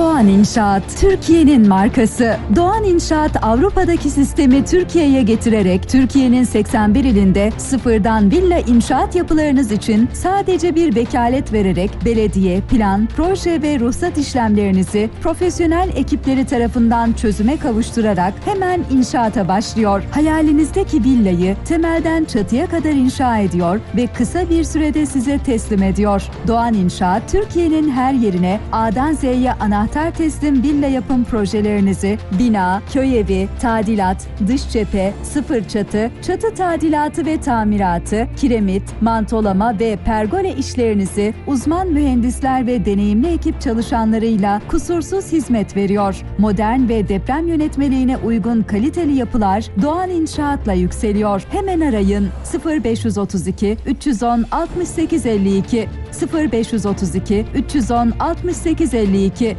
Doğan İnşaat, Türkiye'nin markası. Doğan İnşaat, Avrupa'daki sistemi Türkiye'ye getirerek Türkiye'nin 81 ilinde sıfırdan villa inşaat yapılarınız için sadece bir vekalet vererek belediye, plan, proje ve ruhsat işlemlerinizi profesyonel ekipleri tarafından çözüme kavuşturarak hemen inşaata başlıyor. Hayalinizdeki villayı temelden çatıya kadar inşa ediyor ve kısa bir sürede size teslim ediyor. Doğan İnşaat, Türkiye'nin her yerine A'dan Z'ye anahtar teslim villa yapım projelerinizi bina, köy evi, tadilat, dış cephe, sıfır çatı, çatı tadilatı ve tamiratı, kiremit, mantolama ve pergole işlerinizi uzman mühendisler ve deneyimli ekip çalışanlarıyla kusursuz hizmet veriyor. Modern ve deprem yönetmeliğine uygun kaliteli yapılar Doğan İnşaat'la yükseliyor. Hemen arayın 0532 310 6852 0532 310 6852